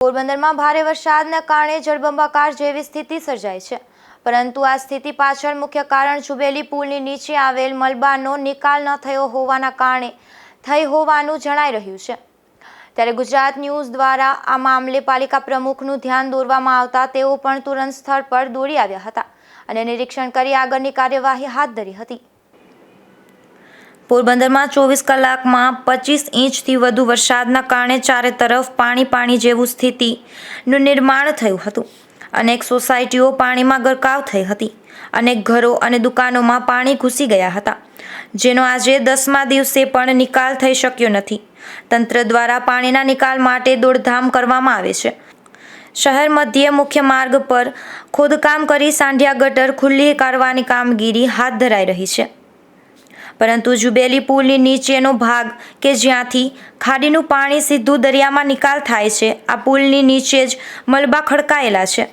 પોરબંદરમાં ભારે વરસાદના કારણે જળબંબાકાર જેવી સ્થિતિ સર્જાઈ છે. પરંતુ આ સ્થિતિ પાછળ મુખ્ય કારણ જુબેલી પુલની નીચે આવેલ મલબાનો નિકાલ ન થયો હોવાના કારણે થઈ હોવાનું જણાઈ રહ્યું છે. ત્યારે ગુજરાત ન્યૂઝ દ્વારા આ મામલે પાલિકા પ્રમુખનું ધ્યાન દોરવામાં આવતા તેઓ પણ તુરંત સ્થળ પર દોડી આવ્યા હતા અને નિરીક્ષણ કરી આગળની કાર્યવાહી હાથ ધરી હતી. પોરબંદરમાં ચોવીસ કલાકમાં પચીસ ઇંચથી વધુ વરસાદના કારણે ચારે તરફ પાણી પાણી જેવું સ્થિતિનું નિર્માણ થયું હતું. અનેક સોસાયટીઓ પાણીમાં ગરકાવ થઈ હતી. અનેક ઘરો અને દુકાનોમાં પાણી ઘૂસી ગયા હતા. જેનો આજે દસમા દિવસે પણ નિકાલ થઈ શક્યો નથી. તંત્ર દ્વારા પાણીના નિકાલ માટે દોડધામ કરવામાં આવે છે. શહેર મધ્યે મુખ્ય માર્ગ પર ખોદકામ કરી સાંઢિયા ગટર ખુલ્લી કરવાની કામગીરી હાથ ધરાઈ રહી છે. પરંતુ જુબેલી પુલની નીચેનો ભાગ કે જ્યાંથી ખાડીનું પાણી સીધું દરિયામાં નિકાલ થાય છે, આ પુલની નીચે જ મલબા ખડકાયેલા છે,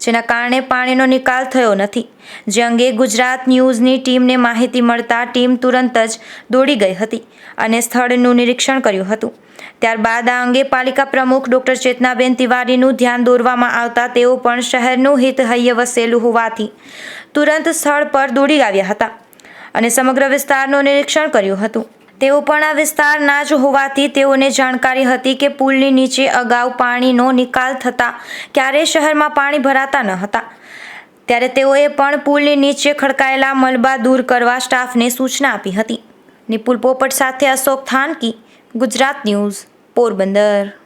જેના કારણે પાણીનો નિકાલ થયો નથી. જે અંગે ગુજરાત ન્યૂઝની ટીમને માહિતી મળતા ટીમ તુરંત જ દોડી ગઈ હતી અને સ્થળનું નિરીક્ષણ કર્યું હતું. ત્યારબાદ આ અંગે પાલિકા પ્રમુખ ડોક્ટર ચેતનાબેન તિવારીનું ધ્યાન દોરવામાં આવતા તેઓ પણ શહેરનું હિત હૈયે વસેલું હોવાથી તુરંત સ્થળ પર દોડી આવ્યા હતા. અને સમગ્ર વિસ્તારનું નિરીક્ષણ કર્યું હતું. તેઓ પણ આ વિસ્તારના જ હોવાથી તેઓને જાણકારી હતી કે પુલની નીચે અગાઉ પાણીનો નિકાલ થતાં ક્યારેય શહેરમાં પાણી ભરાતા ન હતા. ત્યારે તેઓએ પણ પુલની નીચે ખડકાયેલા મલબા દૂર કરવા સ્ટાફને સૂચના આપી હતી. નિપુલ પોપટ સાથે અશોક થાનકી, ગુજરાત ન્યૂઝ, પોરબંદર.